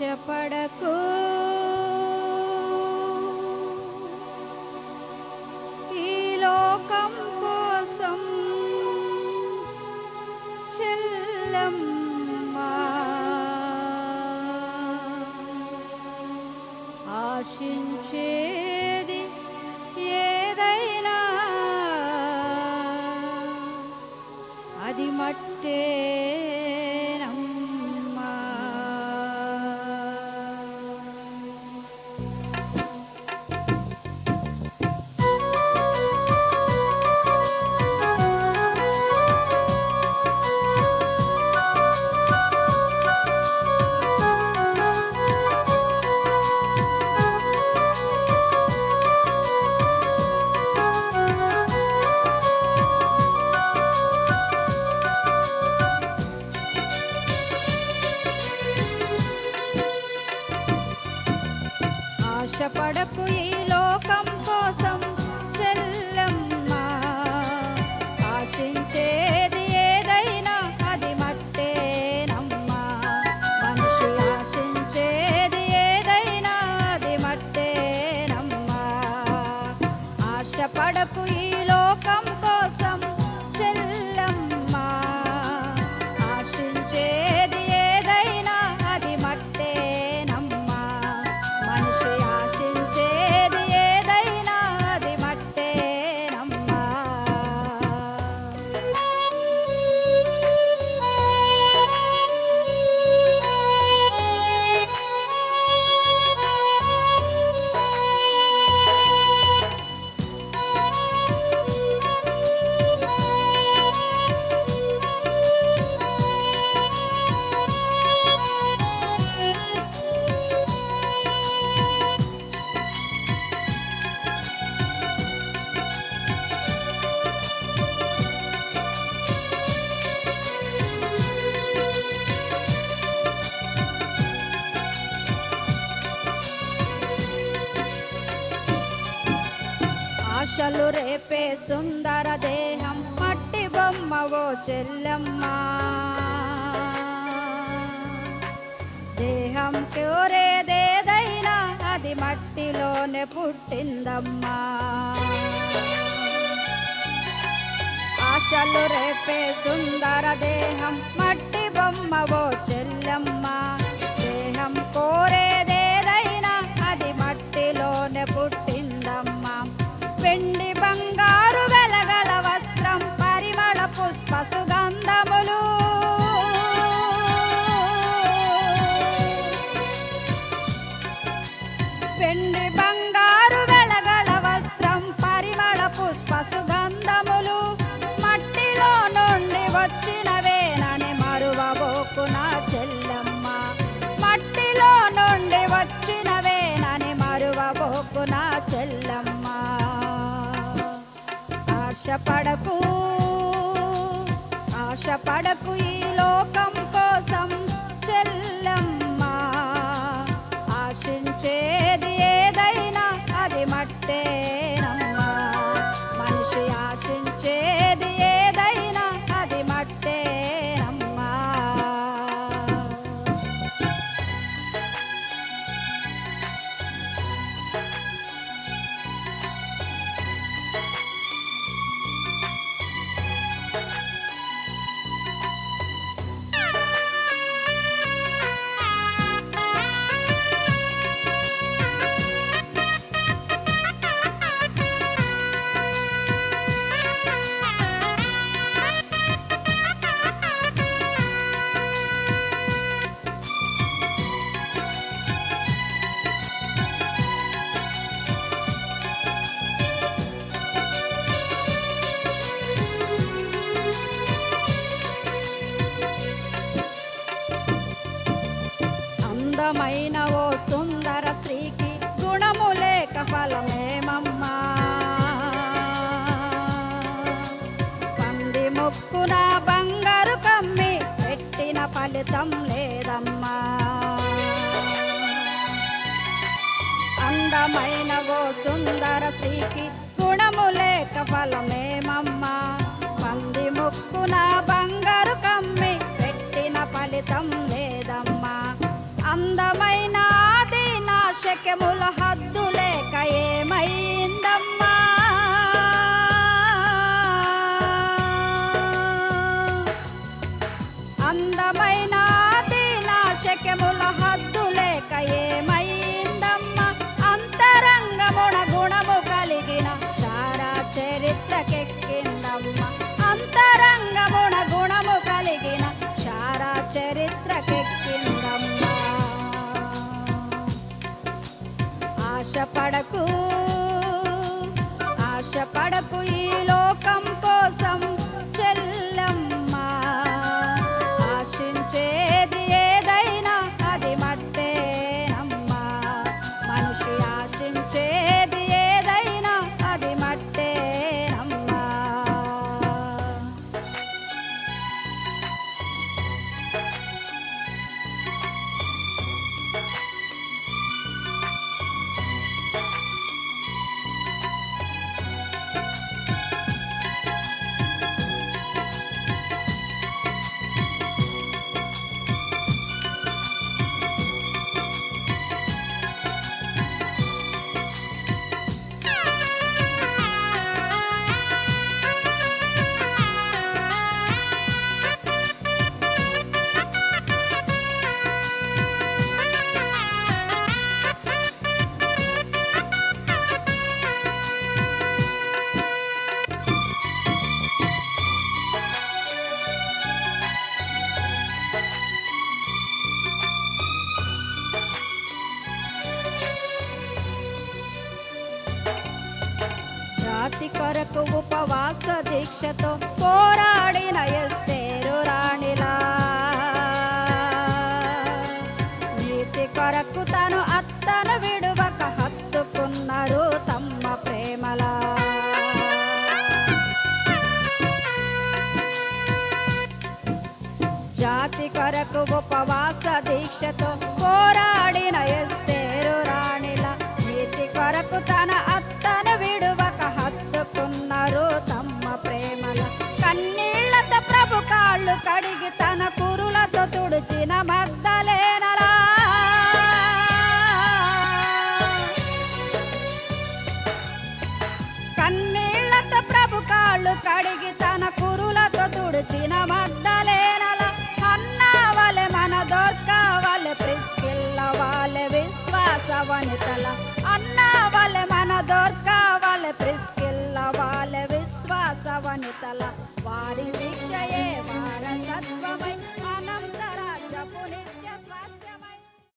ఆశపడకు. ఈ లోకం కోసం చెల్లమ్మా. ఆశించేది ఆశపడకు ఆశలు రేపే సుందర దేహం మట్టి బొమ్మవో చెల్లమ్మా. దేహం కోరేదేదైనా అది మట్టిలోనే పుట్టిందమ్మా. ఆశలు రేపే సుందర దేహం మట్టి బొమ్మవో చెల్లమ్మా. వెండి బంగారు వెలగల వస్త్రం పరిమళ పుష్ప సుగంధములు. మట్టిలో నుండి వచ్చినవేనని మరువబోకు నా చెల్లమ్మ. మట్టిలో నుండి వచ్చినవేనని మరువబోకు నా చెల్లమ్మ. ఆశపడకు అందమైన ఓ సుందర స్త్రీకి గుణము లేక ఫలమేమమ్మా? పంది ముక్కున బంగారు కమ్మి పెట్టిన ఫలితం లేదమ్మా. అందమైన ఓ సుందర స్త్రీకి గుణము లేక ఫలమేమమ్మా? పంది ముక్కున బంగారు కమ్మి হয় না দিনা শেখে মুল হাত நடக்கும் జాతి కొరకు ఉపవాస దీక్షతో పోరాడి నయస్తేరు రాణిలా. నీతి కొరకు తను అత్తను విడువక హత్తుకున్నారు తమ్మ ప్రేమలా. జాతి కొరకు ఉపవాస దీక్షతో వనితల అన్న వాళ్ళ మన దొర్క వాళ్ళ ప్రిస్కిల్ల వాళ్ళ విశ్వాస వనితల వారి వీక్షయే వారసత్వ